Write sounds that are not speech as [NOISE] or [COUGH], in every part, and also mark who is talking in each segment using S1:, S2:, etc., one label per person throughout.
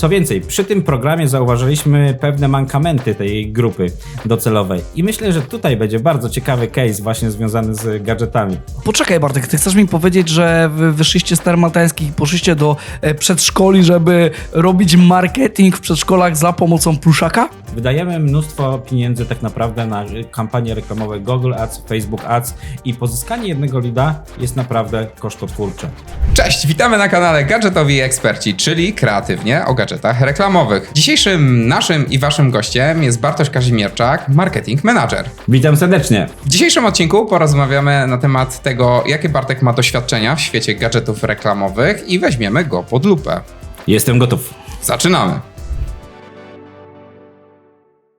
S1: Co więcej, przy tym programie zauważyliśmy pewne mankamenty tej grupy docelowej i myślę, że tutaj będzie bardzo ciekawy case właśnie związany z gadżetami.
S2: Poczekaj Bartek, ty chcesz mi powiedzieć, że wy wyszliście z termaltańskich i poszliście do e, przedszkoli, żeby robić marketing w przedszkolach za pomocą pluszaka?
S1: Wydajemy mnóstwo pieniędzy tak naprawdę na kampanie reklamowe Google Ads, Facebook Ads i pozyskanie jednego lida jest naprawdę kosztotwórcze.
S3: Cześć, witamy na kanale Gadżetowi Eksperci, czyli kreatywnie o gadżetach reklamowych. Dzisiejszym naszym i waszym gościem jest Bartosz Kazimierczak, marketing manager.
S1: Witam serdecznie.
S3: W dzisiejszym odcinku porozmawiamy na temat tego, jakie Bartek ma doświadczenia w świecie gadżetów reklamowych i weźmiemy go pod lupę.
S1: Jestem gotów.
S3: Zaczynamy.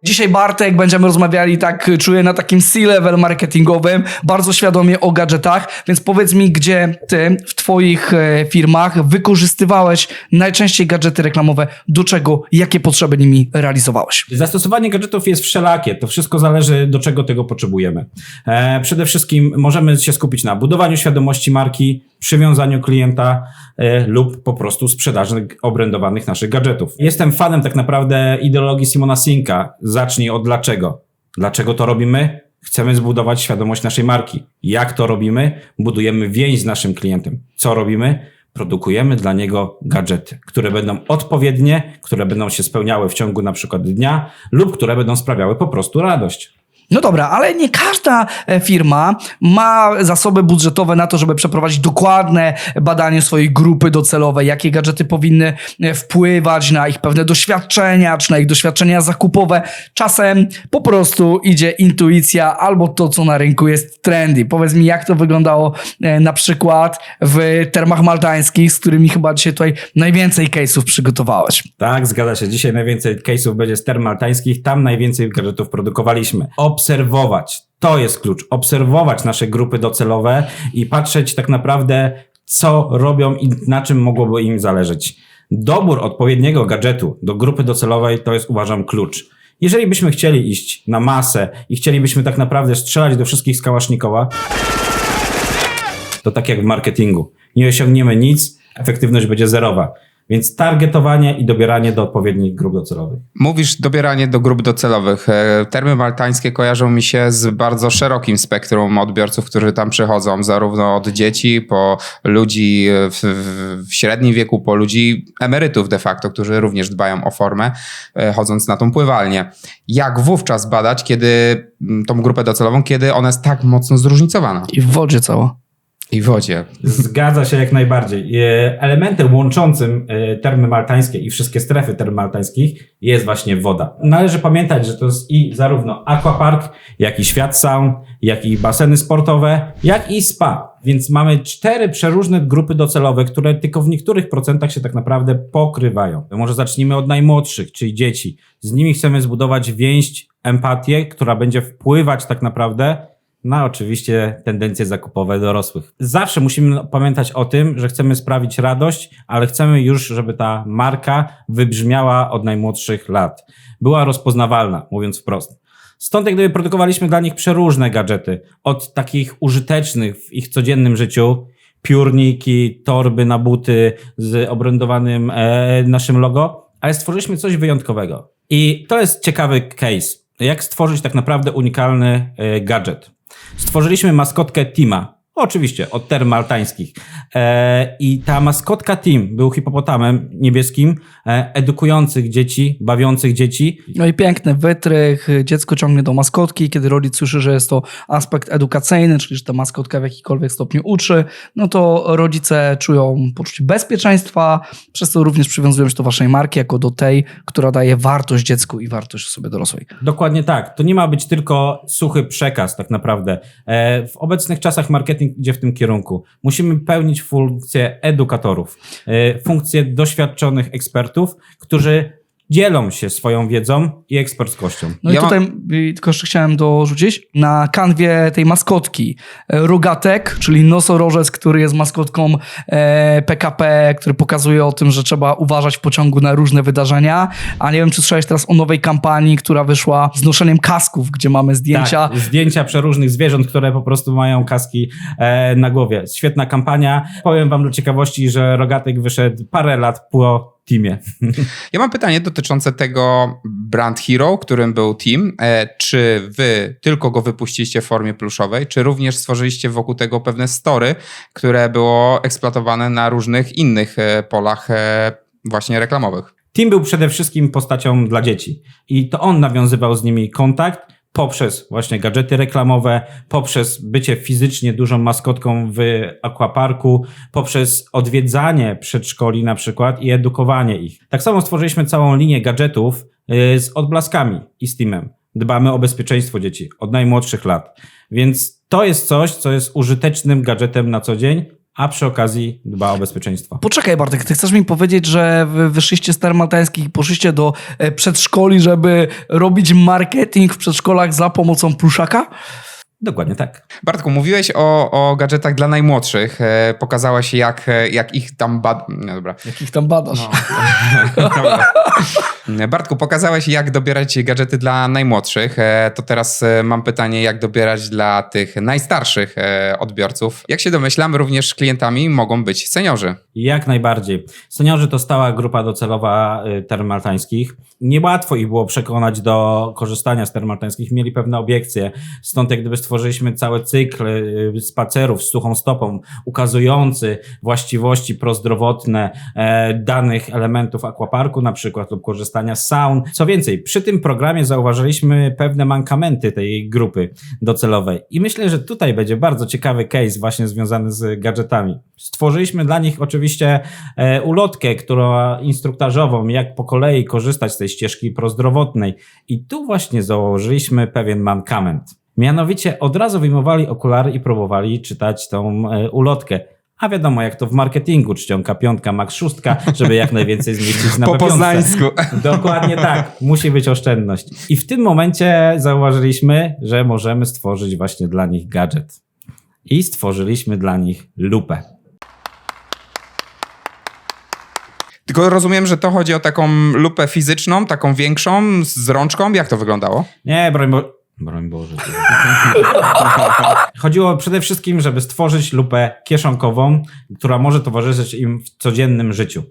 S2: Dzisiaj Bartek będziemy rozmawiali tak, czuję, na takim C-level marketingowym, bardzo świadomie o gadżetach, więc powiedz mi, gdzie ty w twoich e, firmach wykorzystywałeś najczęściej gadżety reklamowe, do czego, jakie potrzeby nimi realizowałeś?
S1: Zastosowanie gadżetów jest wszelakie. To wszystko zależy, do czego tego potrzebujemy. E, przede wszystkim możemy się skupić na budowaniu świadomości marki, przywiązaniu klienta e, lub po prostu sprzedaży obrędowanych naszych gadżetów. Jestem fanem tak naprawdę ideologii Simona Sinka. Zacznij od dlaczego. Dlaczego to robimy? Chcemy zbudować świadomość naszej marki. Jak to robimy? Budujemy więź z naszym klientem. Co robimy? Produkujemy dla niego gadżety, które będą odpowiednie, które będą się spełniały w ciągu na przykład dnia lub które będą sprawiały po prostu radość.
S2: No dobra, ale nie każda e, firma ma zasoby budżetowe na to, żeby przeprowadzić dokładne badanie swojej grupy docelowej, jakie gadżety powinny e, wpływać na ich pewne doświadczenia, czy na ich doświadczenia zakupowe. Czasem po prostu idzie intuicja albo to, co na rynku jest trendy. Powiedz mi, jak to wyglądało e, na przykład w termach maltańskich, z którymi chyba dzisiaj tutaj najwięcej case'ów przygotowałeś.
S1: Tak, zgadza się. Dzisiaj najwięcej case'ów będzie z term maltańskich, tam najwięcej gadżetów produkowaliśmy. Obserwować. To jest klucz. Obserwować nasze grupy docelowe i patrzeć tak naprawdę, co robią i na czym mogłoby im zależeć. Dobór odpowiedniego gadżetu do grupy docelowej to jest uważam klucz. Jeżeli byśmy chcieli iść na masę i chcielibyśmy tak naprawdę strzelać do wszystkich z kałasznikowa, to tak jak w marketingu. Nie osiągniemy nic, efektywność będzie zerowa. Więc targetowanie i dobieranie do odpowiednich grup docelowych.
S3: Mówisz dobieranie do grup docelowych. E, Termy maltańskie kojarzą mi się z bardzo szerokim spektrum odbiorców, którzy tam przychodzą, zarówno od dzieci, po ludzi w, w- średnim wieku, po ludzi emerytów de facto, którzy również dbają o formę, e, chodząc na tą pływalnię. Jak wówczas badać, kiedy tą grupę docelową, kiedy ona jest tak mocno zróżnicowana?
S2: I w wodzie cała.
S3: I wodzie.
S1: Zgadza się jak najbardziej. E, Elementem łączącym e, termy maltańskie i wszystkie strefy term maltańskich jest właśnie woda. Należy pamiętać, że to jest i zarówno aquapark, jak i świat saun, jak i baseny sportowe, jak i spa. Więc mamy cztery przeróżne grupy docelowe, które tylko w niektórych procentach się tak naprawdę pokrywają. Może zacznijmy od najmłodszych, czyli dzieci. Z nimi chcemy zbudować więź, empatię, która będzie wpływać tak naprawdę na oczywiście tendencje zakupowe dorosłych. Zawsze musimy pamiętać o tym, że chcemy sprawić radość, ale chcemy już, żeby ta marka wybrzmiała od najmłodszych lat. Była rozpoznawalna, mówiąc wprost. Stąd jak gdyby produkowaliśmy dla nich przeróżne gadżety. Od takich użytecznych w ich codziennym życiu, piórniki, torby na buty z obrędowanym e, naszym logo, ale stworzyliśmy coś wyjątkowego. I to jest ciekawy case. Jak stworzyć tak naprawdę unikalny e, gadżet. Stworzyliśmy maskotkę Tima. Oczywiście, od term maltańskich. E, I ta maskotka Tim był hipopotamem niebieskim, e, edukujących dzieci, bawiących dzieci.
S2: No i piękny wytrych, dziecko ciągnie do maskotki, kiedy rodzic słyszy, że jest to aspekt edukacyjny, czyli że ta maskotka w jakikolwiek stopniu uczy, no to rodzice czują poczucie bezpieczeństwa, przez to również przywiązują się do waszej marki jako do tej, która daje wartość dziecku i wartość osobie dorosłej.
S1: Dokładnie tak. To nie ma być tylko suchy przekaz, tak naprawdę. E, w obecnych czasach marketing idzie w tym kierunku. Musimy pełnić funkcję edukatorów, e, funkcję doświadczonych ekspertów, którzy dzielą się swoją wiedzą i eksperckością.
S2: No
S3: Ja
S2: i tutaj y, tylko jeszcze chciałem dorzucić, na kanwie tej maskotki e, Rogatek, czyli nosorożec, który jest maskotką e, PKP, który pokazuje o tym, że trzeba uważać w pociągu na różne wydarzenia, a nie wiem, czy słyszałeś teraz o nowej kampanii, która wyszła z noszeniem kasków, gdzie mamy zdjęcia
S1: Tak, zdjęcia przeróżnych zwierząt, które po prostu mają kaski e, na głowie. Świetna kampania. Powiem wam dla ciekawości, że Rogatek wyszedł parę lat po teamie.
S3: Ja mam pytanie dotyczące tego brand hero, którym był team. E, czy wy tylko go wypuściliście w formie pluszowej, czy również stworzyliście wokół tego pewne story, które było eksploatowane na różnych innych e, polach e, właśnie reklamowych?
S1: Team był przede wszystkim postacią dla dzieci i to on nawiązywał z nimi kontakt poprzez właśnie gadżety reklamowe, poprzez bycie fizycznie dużą maskotką w aquaparku, poprzez odwiedzanie przedszkoli na przykład i edukowanie ich. Tak samo stworzyliśmy całą linię gadżetów y, z odblaskami i z Teamem. Dbamy o bezpieczeństwo dzieci od najmłodszych lat. Więc to jest coś, co jest użytecznym gadżetem na co dzień, a przy okazji dba o bezpieczeństwo.
S2: Poczekaj Bartek, ty chcesz mi powiedzieć, że wy wyszliście z termaltańskich i poszliście do e, przedszkoli, żeby robić marketing w przedszkolach za pomocą pluszaka?
S1: Dokładnie tak.
S3: Bartku, mówiłeś o, o gadżetach dla najmłodszych. E, pokazałeś, jak, e, jak ich tam bad... No dobra.
S2: Jakich tam badasz? [LAUGHS]
S3: Dobra. Bartku, pokazałeś, jak dobierać gadżety dla najmłodszych. E, To teraz e, mam pytanie, jak dobierać dla tych najstarszych e, odbiorców. Jak się domyślam, również klientami mogą być seniorzy.
S1: Jak najbardziej. Seniorzy to stała grupa docelowa termaltańskich. Niełatwo ich było przekonać do korzystania z termaltańskich. Mieli pewne obiekcje. Stąd jak gdyby stworzyliśmy cały cykl y, spacerów z suchą stopą, ukazujący właściwości prozdrowotne e, danych elementów aquaparku na przykład lub korzystania z saun. Co więcej, przy tym programie zauważyliśmy pewne mankamenty tej grupy docelowej. I myślę, że tutaj będzie bardzo ciekawy case właśnie związany z gadżetami. Stworzyliśmy dla nich oczywiście e, ulotkę, która instruktażową, jak po kolei korzystać z tej ścieżki prozdrowotnej. I tu właśnie założylimy pewien mankament. Mianowicie od razu wyjmowali okulary i próbowali czytać tą e, ulotkę. A wiadomo, jak to w marketingu, czcionka, piątka, max szóstka, żeby jak najwięcej zmieścić na [LAUGHS]
S3: Po
S1: P5.
S3: poznańsku. [LAUGHS]
S1: Dokładnie tak. Musi być oszczędność. I w tym momencie zauważyliśmy, że możemy stworzyć właśnie dla nich gadżet. I stworzyliśmy dla nich lupę.
S3: Tylko rozumiem, że to chodzi o taką lupę fizyczną, taką większą, z rączką. Jak to wyglądało?
S1: Nie, broń, bo... broń Boże. [LAUGHS] Chodziło przede wszystkim, żeby stworzyć lupę kieszonkową, która może towarzyszyć im w codziennym życiu.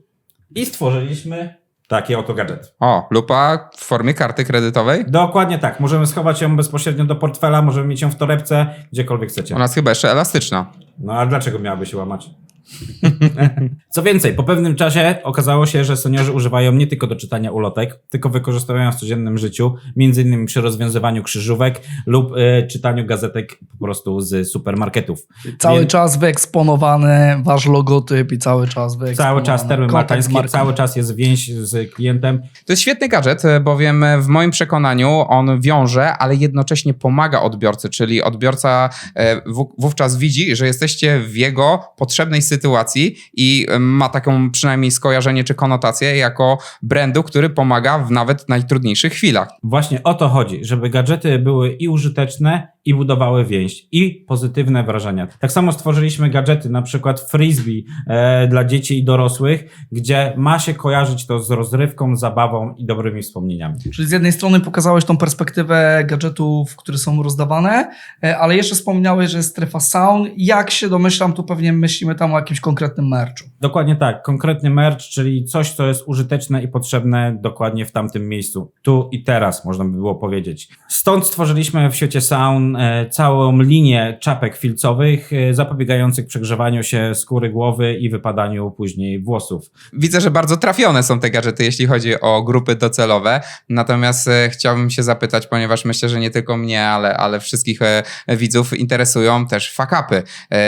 S1: I stworzyliśmy taki oto gadżet.
S3: O, lupa w formie karty kredytowej.
S1: Dokładnie tak. Możemy schować ją bezpośrednio do portfela, możemy mieć ją w torebce, gdziekolwiek chcecie.
S3: Ona jest chyba jeszcze elastyczna.
S1: No a dlaczego miałaby się łamać? [LAUGHS] Co więcej, po pewnym czasie okazało się, że seniorzy używają nie tylko do czytania ulotek, tylko wykorzystują ją w codziennym życiu, między innymi przy rozwiązywaniu krzyżówek lub y, czytaniu gazetek po prostu z supermarketów.
S2: Cały
S1: Więc
S2: czas wyeksponowany wasz logotyp i cały czas wyeksponowany
S1: Cały czas termy
S2: marką.
S1: cały czas jest więź z klientem.
S3: To jest świetny gadżet, e, bowiem w moim przekonaniu on wiąże, ale jednocześnie pomaga odbiorcy, czyli odbiorca e, wó- wówczas widzi, że jesteście w jego potrzebnej sytuacji i ma taką przynajmniej skojarzenie czy konotację jako brandu, który pomaga w nawet najtrudniejszych chwilach.
S1: Właśnie o to chodzi, żeby gadżety były i użyteczne, i budowały więź, i pozytywne wrażenia. Tak samo stworzyliśmy gadżety, na przykład frisbee e, dla dzieci i dorosłych, gdzie ma się kojarzyć to z rozrywką, zabawą i dobrymi wspomnieniami.
S2: Czyli z jednej strony pokazałeś tą perspektywę gadżetów, które są rozdawane, e, ale jeszcze wspominałeś, że jest strefa saun. Jak się domyślam, tu pewnie myślimy tam o jakimś konkretnym merchu.
S1: Dokładnie tak, konkretny merch, czyli coś, co jest użyteczne i potrzebne dokładnie w tamtym miejscu. Tu i teraz, można by było powiedzieć. Stąd stworzyliśmy w świecie saun e, całą linię czapek filcowych, e, zapobiegających przegrzewaniu się skóry głowy i wypadaniu później włosów.
S3: Widzę, że bardzo trafione są te gadżety, jeśli chodzi o grupy docelowe. Natomiast e, chciałbym się zapytać, ponieważ myślę, że nie tylko mnie, ale, ale wszystkich widzów interesują też fakapy,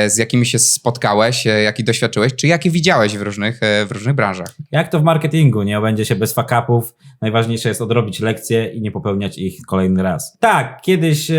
S3: z jakimi się spotkałeś, jaki doświadczyłeś, czy jakie widziałeś w różnych, w różnych branżach.
S1: Jak to w marketingu, nie obędzie się bez fakapów. Najważniejsze jest odrobić lekcje i nie popełniać ich kolejny raz. Tak, kiedyś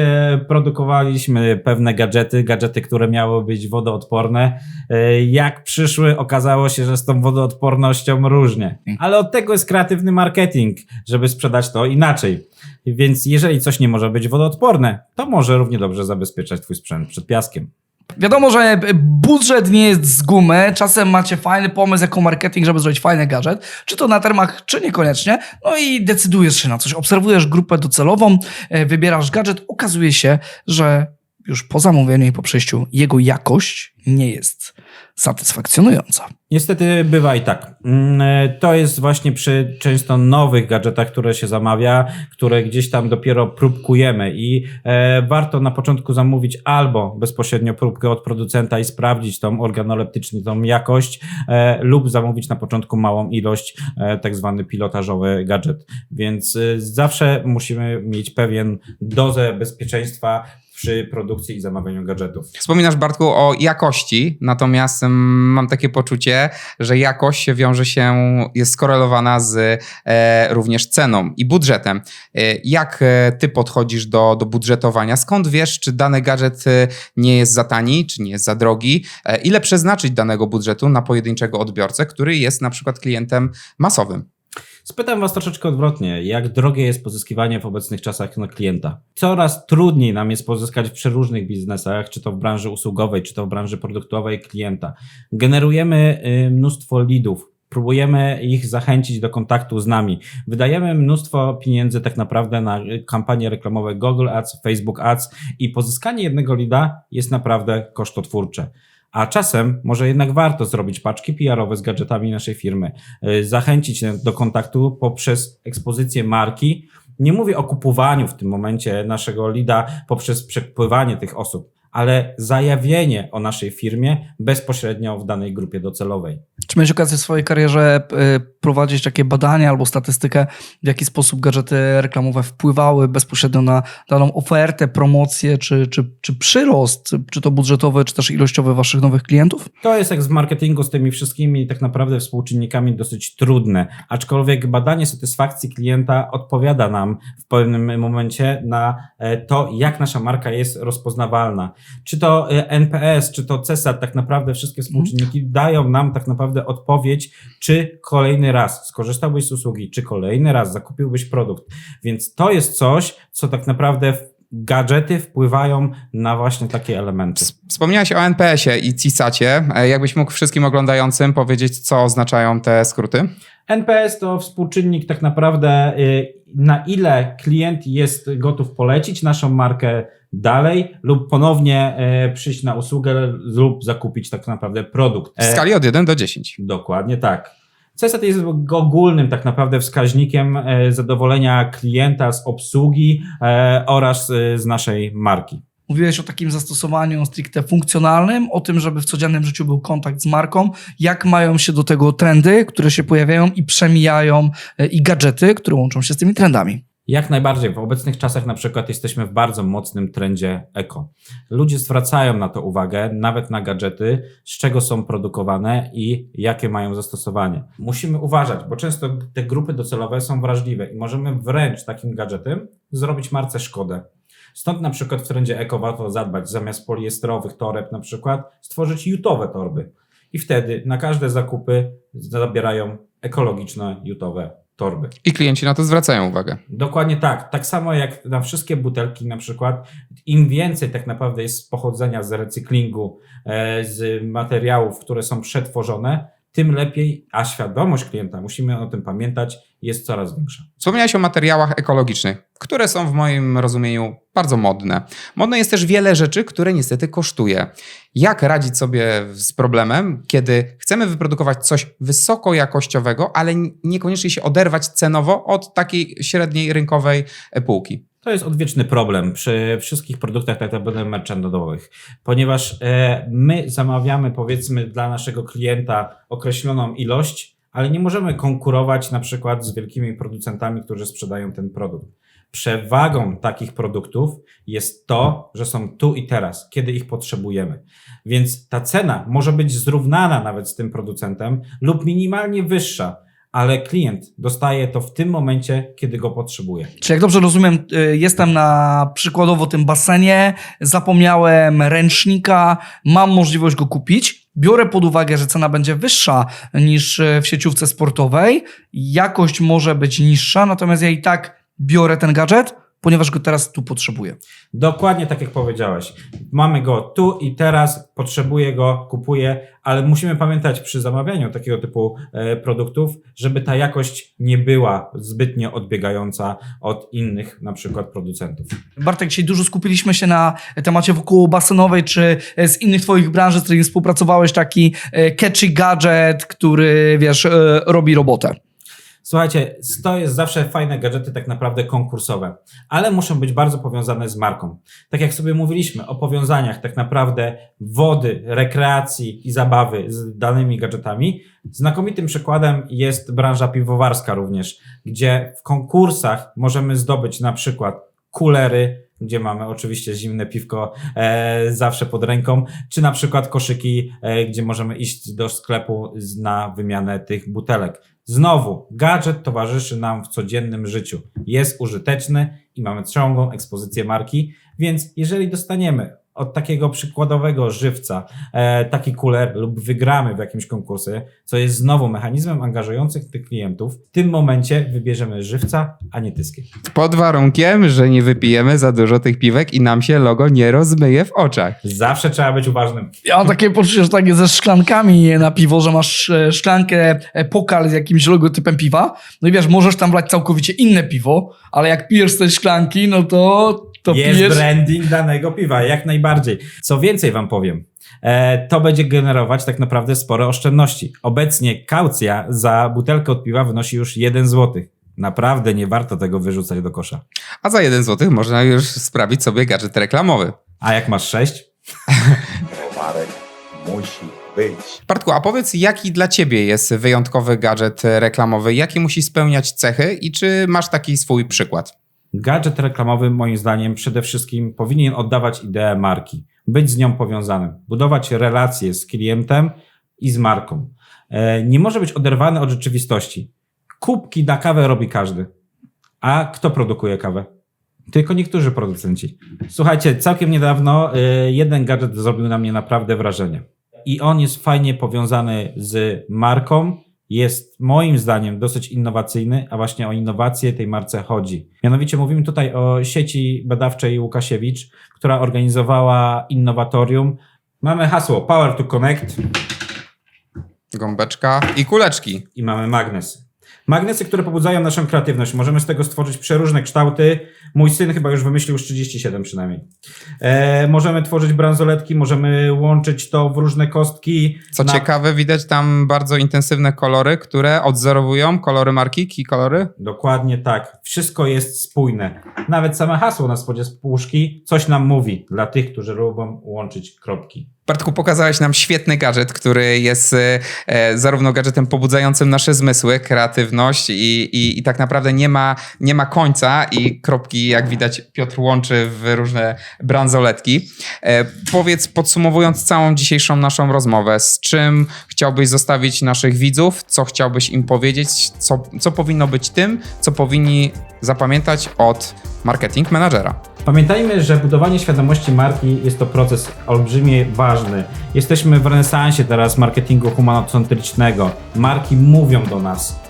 S1: produkowaliśmy pewne gadżety, gadżety, które miały być wodoodporne. E, jak przyszły, okazało się, że z tą wodoodpornością różnie. Ale od tego jest kreatywny marketing, żeby sprzedać to inaczej. Więc jeżeli coś nie może być wodoodporne, to może równie dobrze zabezpieczać twój sprzęt przed piaskiem.
S2: Wiadomo, że budżet nie jest z gumy. Czasem macie fajny pomysł jako marketing, żeby zrobić fajny gadżet. Czy to na termach, czy niekoniecznie. No i decydujesz się na coś. Obserwujesz grupę docelową, e, wybierasz gadżet. Okazuje się, że już po zamówieniu i po przejściu jego jakość nie jest satysfakcjonująca.
S1: Niestety bywa i tak. Mm, e, To jest właśnie przy często nowych gadżetach, które się zamawia, które gdzieś tam dopiero próbkujemy i e, warto na początku zamówić albo bezpośrednio próbkę od producenta i sprawdzić tą organoleptycznie tą jakość, e, lub zamówić na początku małą ilość, tak zwany pilotażowy gadżet. Więc zawsze musimy mieć pewien dozę bezpieczeństwa przy produkcji i zamawianiu gadżetów.
S3: Wspominasz, Bartku, o jakości, natomiast mam takie poczucie, że jakość wiąże się, jest skorelowana z e, również ceną i budżetem. E, jak e, ty podchodzisz do, do budżetowania? Skąd wiesz, czy dany gadżet e, nie jest za tani, czy nie jest za drogi? E, ile przeznaczyć danego budżetu na pojedynczego odbiorcę, który jest na przykład klientem masowym?
S1: Spytam Was troszeczkę odwrotnie. Jak drogie jest pozyskiwanie w obecnych czasach na klienta? Coraz trudniej nam jest pozyskać w przeróżnych biznesach, czy to w branży usługowej, czy to w branży produktowej klienta. Generujemy y, mnóstwo leadów. Próbujemy ich zachęcić do kontaktu z nami. Wydajemy mnóstwo pieniędzy tak naprawdę na y, kampanie reklamowe Google Ads, Facebook Ads i pozyskanie jednego leada jest naprawdę kosztotwórcze. A czasem może jednak warto zrobić paczki PR-owe z gadżetami naszej firmy, y, zachęcić do kontaktu poprzez ekspozycję marki. Nie mówię o kupowaniu w tym momencie naszego lida poprzez przepływanie tych osób, ale zajawienie o naszej firmie bezpośrednio w danej grupie docelowej.
S2: Czy miałeś okazję w swojej karierze y, prowadzić takie badania albo statystykę, w jaki sposób gadżety reklamowe wpływały bezpośrednio na daną ofertę, promocję, czy, czy, czy przyrost, czy to budżetowy, czy też ilościowy waszych nowych klientów?
S1: To jest jak z marketingu z tymi wszystkimi tak naprawdę współczynnikami dosyć trudne, aczkolwiek badanie satysfakcji klienta odpowiada nam w pewnym momencie na e, to, jak nasza marka jest rozpoznawalna. Czy to e, NPS, czy to CESAT, tak naprawdę wszystkie współczynniki dają nam tak naprawdę odpowiedź, czy kolejny raz skorzystałbyś z usługi, czy kolejny raz zakupiłbyś produkt. Więc to jest coś, co tak naprawdę gadżety wpływają na właśnie takie elementy.
S3: Wspomniałeś o NPS-ie i CISAcie. E, Jakbyś mógł wszystkim oglądającym powiedzieć, co oznaczają te skróty?
S1: NPS to współczynnik tak naprawdę, y, na ile klient jest gotów polecić naszą markę dalej lub ponownie y, przyjść na usługę lub zakupić tak naprawdę produkt.
S3: W
S1: E,
S3: skali od 1 do 10.
S1: Dokładnie tak. CSAT jest ogólnym tak naprawdę wskaźnikiem e, zadowolenia klienta z obsługi e, oraz e, z naszej marki.
S2: Mówiłeś o takim zastosowaniu stricte funkcjonalnym, o tym, żeby w codziennym życiu był kontakt z marką. Jak mają się do tego trendy, które się pojawiają i przemijają, e, i gadżety, które łączą się z tymi trendami?
S1: Jak najbardziej. W obecnych czasach na przykład jesteśmy w bardzo mocnym trendzie eko. Ludzie zwracają na to uwagę, nawet na gadżety, z czego są produkowane i jakie mają zastosowanie. Musimy uważać, bo często te grupy docelowe są wrażliwe i możemy wręcz takim gadżetem zrobić marce szkodę. Stąd na przykład w trendzie eko warto zadbać, zamiast poliestrowych toreb na przykład, stworzyć jutowe torby. I wtedy na każde zakupy zabierają ekologiczne jutowe torby.
S3: I klienci na to zwracają uwagę.
S1: Dokładnie tak. Tak samo jak na wszystkie butelki, na przykład, im więcej tak naprawdę jest pochodzenia z recyklingu, e, z materiałów, które są przetworzone, tym lepiej, a świadomość klienta, musimy o tym pamiętać, jest coraz większa.
S3: Wspomniałeś o materiałach ekologicznych, które są w moim rozumieniu bardzo modne. Modne jest też wiele rzeczy, które niestety kosztuje. Jak radzić sobie z problemem, kiedy chcemy wyprodukować coś wysoko jakościowego, ale niekoniecznie się oderwać cenowo od takiej średniej rynkowej półki?
S1: To jest odwieczny problem przy wszystkich produktach tak naprawdę merchandowych, ponieważ e, my zamawiamy powiedzmy dla naszego klienta określoną ilość, ale nie możemy konkurować na przykład z wielkimi producentami, którzy sprzedają ten produkt. Przewagą takich produktów jest to, że są tu i teraz, kiedy ich potrzebujemy. Więc ta cena może być zrównana nawet z tym producentem lub minimalnie wyższa, ale klient dostaje to w tym momencie, kiedy go potrzebuje.
S2: Czy jak dobrze rozumiem, y, jestem na przykładowo tym basenie, zapomniałem ręcznika, mam możliwość go kupić, biorę pod uwagę, że cena będzie wyższa niż y, w sieciówce sportowej, jakość może być niższa, natomiast ja i tak biorę ten gadżet, ponieważ go teraz tu potrzebuję.
S1: Dokładnie tak jak powiedziałeś. Mamy go tu i teraz, potrzebuję go, kupuję, ale musimy pamiętać przy zamawianiu takiego typu e, produktów, żeby ta jakość nie była zbytnio odbiegająca od innych na przykład producentów.
S2: Bartek, dzisiaj dużo skupiliśmy się na temacie wokół basenowej, czy e, z innych twoich branży, z którymi współpracowałeś, taki e, catchy gadżet, który, wiesz, robi robotę.
S1: Słuchajcie, to jest zawsze fajne gadżety tak naprawdę konkursowe, ale muszą być bardzo powiązane z marką. Tak jak sobie mówiliśmy o powiązaniach tak naprawdę wody, rekreacji i zabawy z danymi gadżetami, znakomitym przykładem jest branża piwowarska również, gdzie w konkursach możemy zdobyć na przykład kulery, gdzie mamy oczywiście zimne piwko e, zawsze pod ręką, czy na przykład koszyki, e, gdzie możemy iść do sklepu na wymianę tych butelek. Znowu, gadżet towarzyszy nam w codziennym życiu. Jest użyteczny i mamy ciągłą ekspozycję marki, więc jeżeli dostaniemy od takiego przykładowego żywca e, taki kuler lub wygramy w jakimś konkursie, co jest znowu mechanizmem angażujących tych klientów, w tym momencie wybierzemy żywca, a nie tyskie.
S3: Pod warunkiem, że nie wypijemy za dużo tych piwek i nam się logo nie rozmyje w oczach.
S1: Zawsze trzeba być uważnym.
S2: Ja mam takie poczucie, że takie ze szklankami na piwo, że masz e, szklankę, e, pokal z jakimś logotypem piwa, no i wiesz, możesz tam brać całkowicie inne piwo, ale jak pijesz z tej szklanki, no to, to
S1: jest
S2: pijesz...
S1: branding danego piwa, jak najbardziej. Co więcej wam powiem, e, to będzie generować tak naprawdę spore oszczędności. Obecnie kaucja za butelkę od piwa wynosi już 1 zł. Naprawdę nie warto tego wyrzucać do kosza.
S3: A za jeden złotych można już sprawić sobie gadżet reklamowy.
S1: A jak masz 6?
S4: Towarek musi być.
S3: Bartku, a powiedz, jaki dla ciebie jest wyjątkowy gadżet reklamowy? Jakie musi spełniać cechy i czy masz taki swój przykład?
S1: Gadżet reklamowy, moim zdaniem, przede wszystkim powinien oddawać ideę marki, być z nią powiązanym, budować relacje z klientem i z marką. E, Nie może być oderwany od rzeczywistości. Kubki na kawę robi każdy. A kto produkuje kawę? Tylko niektórzy producenci. Słuchajcie, całkiem niedawno e, jeden gadżet zrobił na mnie naprawdę wrażenie. I on jest fajnie powiązany z marką, jest moim zdaniem dosyć innowacyjny, a właśnie o innowacje tej marce chodzi. Mianowicie mówimy tutaj o sieci badawczej Łukasiewicz, która organizowała innowatorium. Mamy hasło Power to Connect
S3: Gąbeczka i kuleczki.
S1: i mamy magnes. Magnesy, które pobudzają naszą kreatywność. Możemy z tego stworzyć przeróżne kształty. Mój syn chyba już wymyślił już 37 przynajmniej. E, możemy tworzyć bransoletki, możemy łączyć to w różne kostki.
S3: Co
S1: Na-
S3: ciekawe, widać tam bardzo intensywne kolory, które odzorowują kolory marki, key kolory.
S1: Dokładnie tak. Wszystko jest spójne. Nawet same hasło na spodzie puszki coś nam mówi dla tych, którzy lubią łączyć kropki.
S3: Bartku, pokazałeś nam świetny gadżet, który jest e, e, zarówno gadżetem pobudzającym nasze zmysły, kreatywność i, i, i tak naprawdę nie ma, nie ma końca i kropki, jak widać, Piotr łączy w różne bransoletki. E, powiedz, podsumowując całą dzisiejszą naszą rozmowę, z czym chciałbyś zostawić naszych widzów, co chciałbyś im powiedzieć, co, co powinno być tym, co powinni zapamiętać od marketing menadżera.
S1: Pamiętajmy, że budowanie świadomości marki jest to proces olbrzymie ważny. Jesteśmy w renesansie teraz marketingu humanocentrycznego. Marki mówią do nas,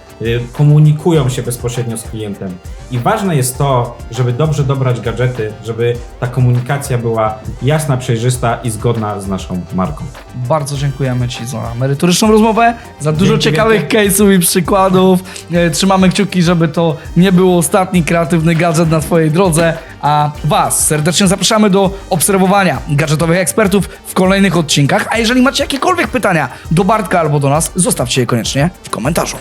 S1: komunikują się bezpośrednio z klientem. I ważne jest to, żeby dobrze dobrać gadżety, żeby ta komunikacja była jasna, przejrzysta i zgodna z naszą marką.
S2: Bardzo dziękujemy Ci za merytoryczną rozmowę, za dużo
S1: Dzięki
S2: ciekawych case'ów i przykładów. E, Trzymamy kciuki, żeby to nie był ostatni kreatywny gadżet na Twojej drodze, a Was serdecznie zapraszamy do obserwowania gadżetowych ekspertów w kolejnych odcinkach. A jeżeli macie jakiekolwiek pytania do Bartka albo do nas, zostawcie je koniecznie w komentarzu.